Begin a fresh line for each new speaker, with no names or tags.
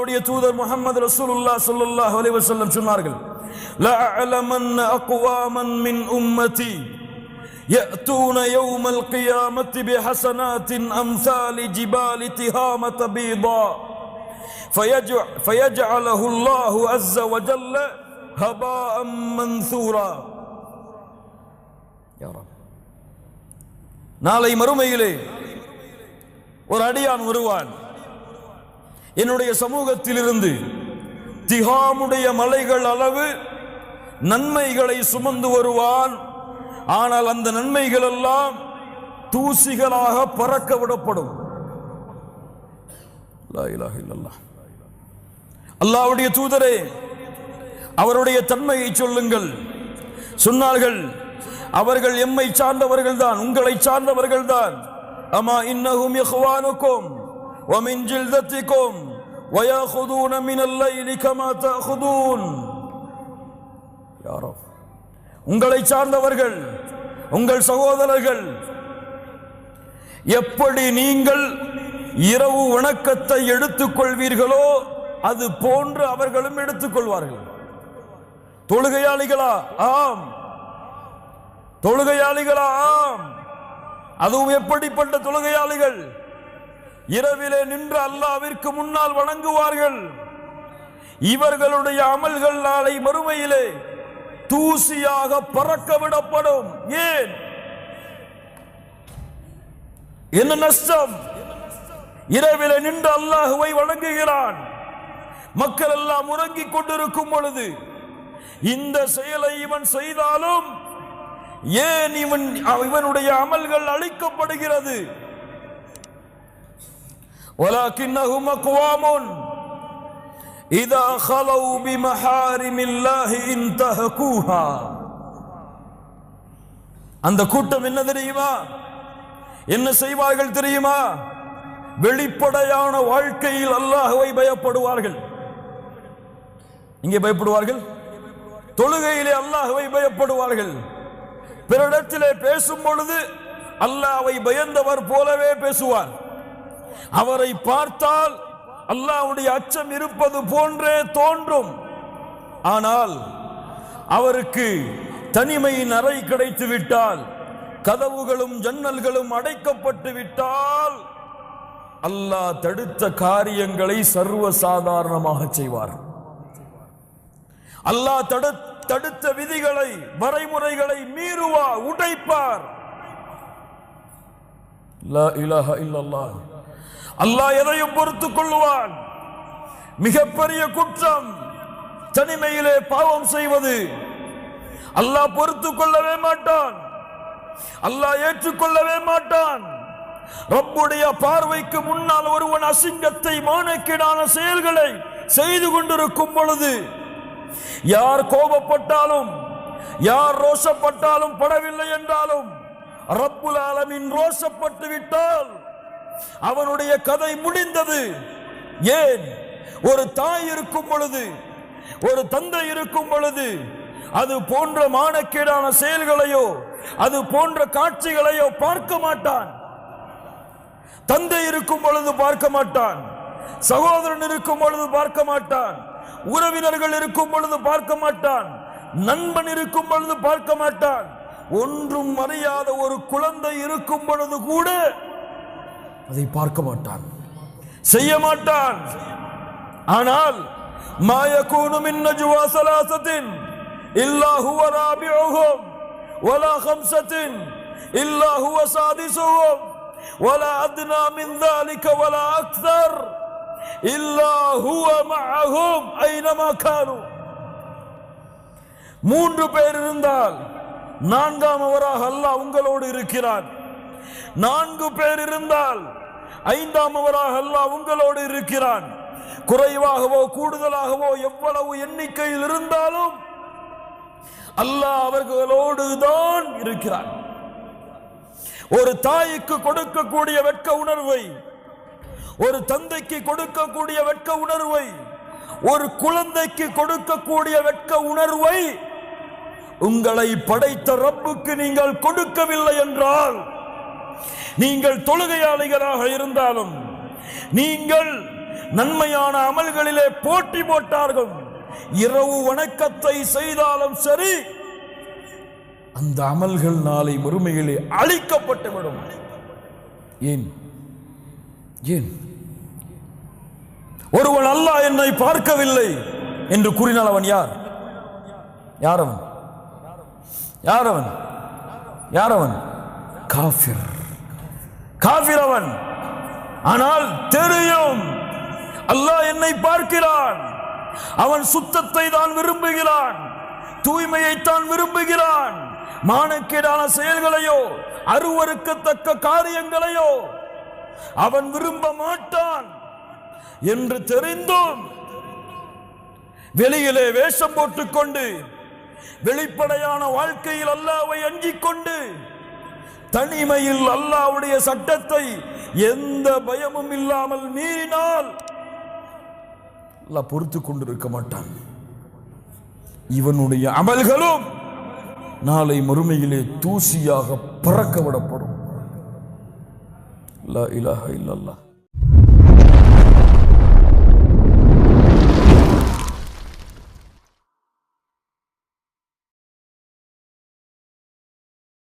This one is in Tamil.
அல்லாஹ்வுடைய தூதர் முஹம்மது ரசூலுல்லாஹ் ஸல்லல்லாஹு அலைஹி வஸல்லம் சொன்னார்கள் லா அலமன் அக்வாமன் மின் உம்மதி يأتون يوم القيامة بحسنات أمثال جبال تهامة بيضاء فيجع فيجعله الله عز وجل هباء منثورا يا رب நாளை மறுமையிலே ஒரு அடியான் வருவான் என்னுடைய சமூகத்திலிருந்து திகாமுடைய மலைகள் அளவு நன்மைகளை சுமந்து வருவான். ஆனால் அந்த நன்மைகள் எல்லாம் தூசிகளாக பறக்க விடப்படும். அல்லாவுடைய தூதரே அவருடைய தன்மையை சொல்லுங்கள். சொன்னார்கள் அவர்கள் எம்மை சார்ந்தவர்கள் தான் உங்களை சார்ந்தவர்கள் தான் அம்மா இன்னகும் ويأخذون من الليل كما تأخذون يا رب உங்களை சார்ந்தவர்கள் உங்கள் சகோதரர்கள் எப்படி நீங்கள் இரவு வணக்கத்தை எடுத்துக்கொள்வீர்களோ அது போன்று அவர்களும் எடுத்துக்கொள்வார்கள் தொழுகையாளிகளா ஆம் தொழுகையாளிகளா ஆம் அதுவும் எப்படிப்பட்ட தொழுகையாளிகள் இரவிலே நின்று அல்லாவிற்கு முன்னால் வணங்குவார்கள். இவர்களுடைய அமல்கள் நாளை மறுமையிலே தூசியாக பறக்க விடப்படும். ஏன்? என்ன நஷ்டம்? இரவிலே நின்று அல்லாஹுவை வணங்குகிறான். மக்கள் எல்லாம் உறங்கிக் கொண்டிருக்கும் பொழுது இந்த செயலை இவன் செய்தாலும் ஏன் இவன் இவனுடைய அமல்கள் அழிக்கப்படுகிறது? ولكنهم أقوام إذا خلوا بمحارم الله انتهكوها அந்த கூட்டம் என்ன தெரியுமா என்ன செய்வார்கள் தெரியுமா வெளிப்படையான வாழ்க்கையில் அல்லாஹ்வை பயப்படுவார்கள் இங்கே பயப்படுவார்கள் தொழுகையிலே அல்லாஹ்வை பயப்படுவார்கள் பிறரிடத்திலே பேசும் பொழுது அல்லாஹ்வை பயந்தவர் போலவே பேசுவார் அவரை பார்த்தால் அல்லாவுடைய அச்சம் இருப்பது போன்றே தோன்றும். ஆனால் அவருக்கு தனிமையின் அறை கிடைத்து விட்டால் கதவுகளும் ஜன்னல்களும் அடைக்கப்பட்டு விட்டால் அல்லாஹ் தடுத்த காரியங்களை சர்வ சாதாரணமாக செய்வார். அல்லாஹ் தடு தடுத்த விதிகளை வரைமுறைகளை மீறுவார் உடைப்பார். லா இலாஹ இல்லல்லாஹ். அல்லாஹ் எதையும் பொறுத்துக் கொள்ளுவான். மிகப்பெரிய குற்றம் தனிமையிலே பாவம் செய்வது. அல்லாஹ் பொறுத்துக் கொள்ளவே மாட்டான். அல்லாஹ் ஏற்றுக்கொள்ளவே மாட்டான். ரப்புடைய பார்வைக்கு முன்னால் ஒருவன் அசிங்கத்தை மானக்கீடான செயல்களை செய்து கொண்டிருக்கும் பொழுது யார் கோபப்பட்டாலும் யார் ரோஷப்பட்டாலும் படவில்லை என்றாலும் ரப்புல் ஆலமின் ரோஷப்பட்டு விட்டால் அவனுடைய கதை முடிந்தது. ஏன்? ஒரு தாய் இருக்கும் பொழுது ஒரு தந்தை இருக்கும் பொழுது அது போன்ற மானக்கேடான செயல்களையோ அது போன்ற காட்சிகளையோ பார்க்க மாட்டான். தந்தை இருக்கும் பொழுது பார்க்க மாட்டான். சகோதரன் இருக்கும் பொழுது பார்க்க மாட்டான். உறவினர்கள் இருக்கும் பொழுது பார்க்க மாட்டான். நண்பன் இருக்கும் பொழுது பார்க்க மாட்டான். ஒன்றும் அறியாத ஒரு குழந்தை இருக்கும் பொழுது கூட அதை பார்க்க மாட்டான் செய்ய மாட்டான் ஆனால் மாயக்கூனு மின் நஜ்வா சலாசத்தின் இல்லா ஹுவ ராபிஉஹும் வலா خمسة إلا هو سادسهم ولا أدنى من ذلك ولا أكثر إلا هو معهم أينما كانوا மூன்று பேர் இருந்தால் நான்காம் அவராக அல்லாஹ் உங்களோடு இருக்கிறான் நான்கு பேர் இருந்தால் ஐந்தாம் அவராக அல்லாஹ் உங்களோடு இருக்கிறான். குறைவாகவோ கூடுதலாகவோ எவ்வளவு எண்ணிக்கையில் இருந்தாலும் அல்லாஹ் அவர்களோடு தான் இருக்கிறான். ஒரு தாய்க்கு கொடுக்கக்கூடிய வெட்க உணர்வை ஒரு தந்தைக்கு கொடுக்கக்கூடிய வெட்க உணர்வை ஒரு குழந்தைக்கு கொடுக்கக்கூடிய வெட்க உணர்வை உங்களை படைத்த ரப்புக்கு நீங்கள் கொடுக்கவில்லை என்றால் நீங்கள் தொழுகையாளிகளாக இருந்தாலும் நீங்கள் நன்மையான அமல்களிலே போட்டி போட்டார்கள். இரவு வணக்கத்தை செய்தாலும் சரி அந்த அமல்கள் நாளை மறுமையிலே அழிக்கப்பட்டுவிடும். ஏன்? ஏன்? ஒருவன் அல்லாஹ் என்னை பார்க்கவில்லை என்று கூறினால் அவன் யார்? யாரவன் யாரவன் யாரவன் காஃபிர். காவிரவன் ஆனால் தெரியும். அல்லாஹ் என்னை பார்க்கிறான். அவன் சுத்தத்தை தான் விரும்புகிறான். தூய்மையை தான் விரும்புகிறான். மானக்கேடான செயல்களையோ அருவருக்கத்தக்க காரியங்களையோ அவன் விரும்ப மாட்டான் என்று தெரிந்தும் வெளியிலே வேஷம் போட்டுக்கொண்டு வெளிப்படையான வாழ்க்கையில் அல்லாவை அஞ்சிக் கொண்டு தனிமையில் அல்லாவுடைய சட்டத்தை எந்த பயமும் இல்லாமல் மீறினால் அல்லாஹ் பொறுத்து கொண்டிருக்க மாட்டான். இவனுடைய அமல்களும் நாளை மறுமையிலே தூசியாக பறக்க விடப்படும். லா இலாஹ இல்லல்லாஹ்.